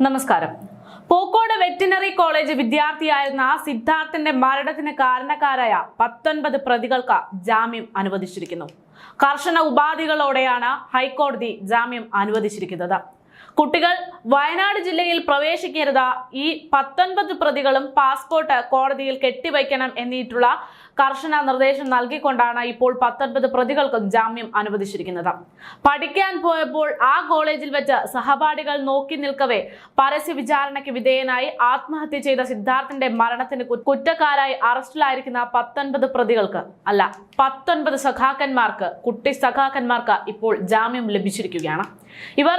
നമസ്കാരം. Pookode veterinary college വിദ്യാർത്ഥിയായിരുന്ന സിദ്ധാർത്ഥന്റെ മരണത്തിന് കാരണക്കാരായ പത്തൊൻപത് പ്രതികൾക്ക് ജാമ്യം അനുവദിച്ചിരിക്കുന്നു. കർശന ഉപാധികളോടെയാണ് ഹൈക്കോടതി ജാമ്യം അനുവദിച്ചിരിക്കുന്നത്. കുട്ടികൾ വയനാട് ജില്ലയിൽ പ്രവേശിക്കരുത്. ഈ പത്തൊൻപത് പ്രതികളും പാസ്പോർട്ട് കോടതിയിൽ കെട്ടിവയ്ക്കണം എന്നിട്ടുള്ള കർശന നിർദ്ദേശം നൽകിക്കൊണ്ടാണ് ഇപ്പോൾ പത്തൊൻപത് പ്രതികൾക്കും ജാമ്യം അനുവദിച്ചിരിക്കുന്നത്. പഠിക്കാൻ പോയപ്പോൾ ആ കോളേജിൽ വെച്ച് സഹപാഠികൾ നോക്കി നിൽക്കവേ പരസ്യ വിചാരണയ്ക്ക് വിധേയനായി ആത്മഹത്യ ചെയ്ത സിദ്ധാർത്ഥന്റെ മരണത്തിന് കുറ്റക്കാരായി അറസ്റ്റിലായിരിക്കുന്ന പത്തൊൻപത് പ്രതികൾക്ക് അല്ല പത്തൊൻപത് സഖാക്കന്മാർക്ക് കുട്ടി സഖാക്കന്മാർക്ക് ഇപ്പോൾ ജാമ്യം ലഭിച്ചിരിക്കുകയാണ്. ഇവർ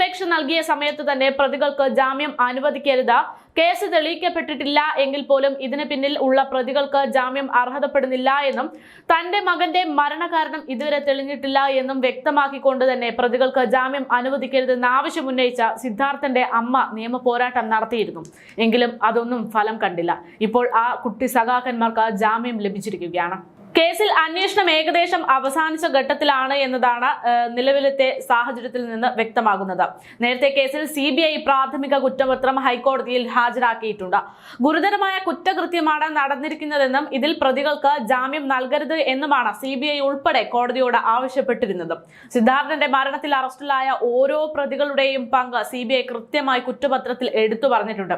ജാമ്യാപേക്ഷ നൽകിയ സമയത്ത് തന്നെ പ്രതികൾക്ക് ജാമ്യം അനുവദിക്കരുത്. കേസ് തെളിയിക്കപ്പെട്ടിട്ടില്ല എങ്കിൽ പോലും ഇതിന് പിന്നിൽ ഉള്ള പ്രതികൾക്ക് ജാമ്യം അർഹതപ്പെടുന്നില്ല എന്നും തന്റെ മകന്റെ മരണകാരണം ഇതുവരെ തെളിഞ്ഞിട്ടില്ല എന്നും വ്യക്തമാക്കിക്കൊണ്ട് തന്നെ പ്രതികൾക്ക് ജാമ്യം അനുവദിക്കരുതെന്ന് ആവശ്യം ഉന്നയിച്ച സിദ്ധാർത്ഥന്റെ അമ്മ നിയമ പോരാട്ടം നടത്തിയിരുന്നു. എങ്കിലും അതൊന്നും ഫലം കണ്ടില്ല. ഇപ്പോൾ ആ കുട്ടി സഖാക്കന്മാർക്ക് ജാമ്യം ലഭിച്ചിരിക്കുകയാണ്. കേസിൽ അന്വേഷണം ഏകദേശം അവസാനിച്ച ഘട്ടത്തിലാണ് എന്നതാണ് നിലവിലത്തെ സാഹചര്യത്തിൽ നിന്ന് വ്യക്തമാകുന്നത്. നേരത്തെ കേസിൽ സി പ്രാഥമിക കുറ്റപത്രം ഹൈക്കോടതിയിൽ ഹാജരാക്കിയിട്ടുണ്ട്. ഗുരുതരമായ കുറ്റകൃത്യമാണ് നടന്നിരിക്കുന്നതെന്നും ഇതിൽ പ്രതികൾക്ക് ജാമ്യം നൽകരുത് എന്നുമാണ് സി ഉൾപ്പെടെ കോടതിയോട് ആവശ്യപ്പെട്ടിരുന്നത്. സിദ്ധാർത്ഥന്റെ മരണത്തിൽ അറസ്റ്റിലായ ഓരോ പ്രതികളുടെയും പങ്ക് സി കൃത്യമായി കുറ്റപത്രത്തിൽ എടുത്തു പറഞ്ഞിട്ടുണ്ട്.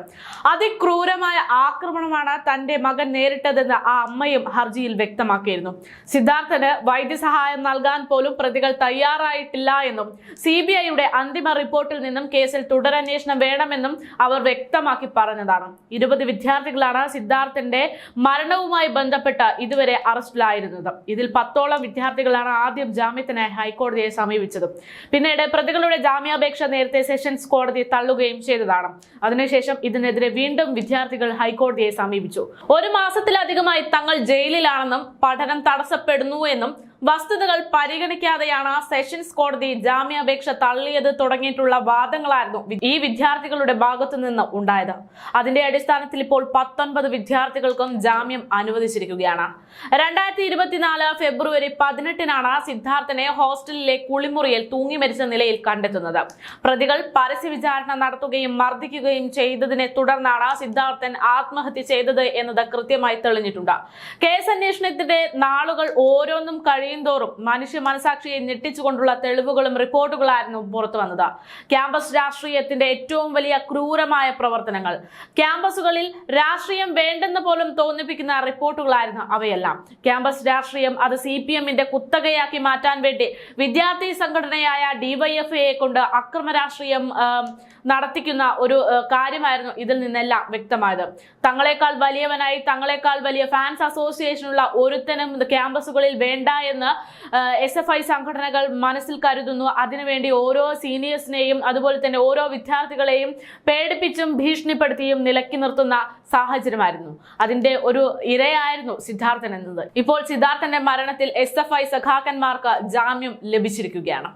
അതിക്രൂരമായ ആക്രമണമാണ് തന്റെ മകൻ നേരിട്ടതെന്ന് ആ അമ്മയും ഹർജിയിൽ വ്യക്തമാക്കിയിരുന്നു സിദ്ധാർത്ഥന് വൈദ്യസഹായം നൽകാൻ പോലും പ്രതികൾ തയ്യാറായിട്ടില്ല എന്നും സി ബി ഐയുടെ അന്തിമ റിപ്പോർട്ടിൽ നിന്നും കേസിൽ തുടരന്വേഷണം വേണമെന്നും അവർ വ്യക്തമാക്കി പറഞ്ഞതാണ്. ഇരുപത് വിദ്യാർത്ഥികളാണ് സിദ്ധാർത്ഥന്റെ മരണവുമായി ബന്ധപ്പെട്ട് ഇതുവരെ അറസ്റ്റിലായിരുന്നത്. ഇതിൽ പത്തോളം വിദ്യാർത്ഥികളാണ് ആദ്യം ജാമ്യത്തിനായി ഹൈക്കോടതിയെ സമീപിച്ചത്. പിന്നീട് പ്രതികളുടെ ജാമ്യാപേക്ഷ നേരത്തെ സെഷൻസ് കോടതി തള്ളുകയും ചെയ്തതാണ്. അതിനുശേഷം ഇതിനെതിരെ വീണ്ടും വിദ്യാർത്ഥികൾ ഹൈക്കോടതിയെ സമീപിച്ചു. ഒരു മാസത്തിലധികമായി തങ്ങൾ ജയിലിലാണെന്നും പഠനം തടസ്സപ്പെടുന്നു എന്നും വസ്തുതകൾ പരിഗണിക്കാതെയാണ് സെഷൻസ് കോടതി ജാമ്യാപേക്ഷ തള്ളിയത് തുടങ്ങിയിട്ടുള്ള വാദങ്ങളായിരുന്നു ഈ വിദ്യാർത്ഥികളുടെ ഭാഗത്തു നിന്ന് ഉണ്ടായത്. അതിന്റെ അടിസ്ഥാനത്തിൽ ഇപ്പോൾ പത്തൊൻപത് വിദ്യാർത്ഥികൾക്കും ജാമ്യം അനുവദിച്ചിരിക്കുകയാണ്. രണ്ടായിരത്തി ഇരുപത്തിനാല് ഫെബ്രുവരി പതിനെട്ടിനാണ് സിദ്ധാർത്ഥനെ ഹോസ്റ്റലിലെ കുളിമുറിയിൽ തൂങ്ങി മരിച്ച നിലയിൽ കണ്ടെത്തുന്നത്. പ്രതികൾ പരസ്യ വിചാരണ നടത്തുകയും മർദ്ദിക്കുകയും ചെയ്തതിനെ തുടർന്നാണ് സിദ്ധാർത്ഥൻ ആത്മഹത്യ ചെയ്തത് എന്നത് കൃത്യമായി തെളിഞ്ഞിട്ടുണ്ട്. കേസ് അന്വേഷണത്തിന്റെ നാളുകൾ ഓരോന്നും കഴിയുന്തോറും മനുഷ്യ മനസാക്ഷിയെ ഞെട്ടിച്ചുകൊണ്ടുള്ള തെളിവുകളും റിപ്പോർട്ടുകളായിരുന്നു പുറത്തു വന്നത്. ക്യാമ്പസ് രാഷ്ട്രീയത്തിന്റെ ഏറ്റവും വലിയ ക്രൂരമായ പ്രവർത്തനങ്ങൾ. ക്യാമ്പസുകളിൽ രാഷ്ട്രീയം വേണ്ടെന്ന് പോലും തോന്നിപ്പിക്കുന്ന റിപ്പോർട്ടുകളായിരുന്നു അവയെല്ലാം. ക്യാമ്പസ് രാഷ്ട്രീയം അത് സി പി എമ്മിന്റെ കുത്തകയാക്കി മാറ്റാൻ വേണ്ടി വിദ്യാർത്ഥി സംഘടനയായ ഡിവൈഎഫ്ഐയെ കൊണ്ട് അക്രമ രാഷ്ട്രീയം നടത്തിക്കുന്ന ഒരു കാര്യമായിരുന്നു ഇതിൽ നിന്നെല്ലാം വ്യക്തമായത്. തങ്ങളെക്കാൾ വലിയവനായി തങ്ങളെക്കാൾ വലിയ ഫാൻസ് അസോസിയേഷനുള്ള ഒരുത്തനും ക്യാമ്പസുകളിൽ വേണ്ട എന്ന് എസ് എഫ് ഐ സംഘടനകൾ മനസ്സിൽ കരുതുന്നു. അതിനുവേണ്ടി ഓരോ സീനിയേഴ്സിനെയും അതുപോലെ തന്നെ ഓരോ വിദ്യാർത്ഥികളെയും പേടിപ്പിച്ചും ഭീഷണിപ്പെടുത്തിയും നിലക്കി നിർത്തുന്ന സാഹചര്യമായിരുന്നു. അതിന്റെ ഒരു ഇരയായിരുന്നു സിദ്ധാർത്ഥൻ എന്നത്. ഇപ്പോൾ സിദ്ധാർത്ഥന്റെ മരണത്തിൽ എസ് എഫ് ഐ സഖാക്കന്മാർക്ക് ജാമ്യം ലഭിച്ചിരിക്കുകയാണ്.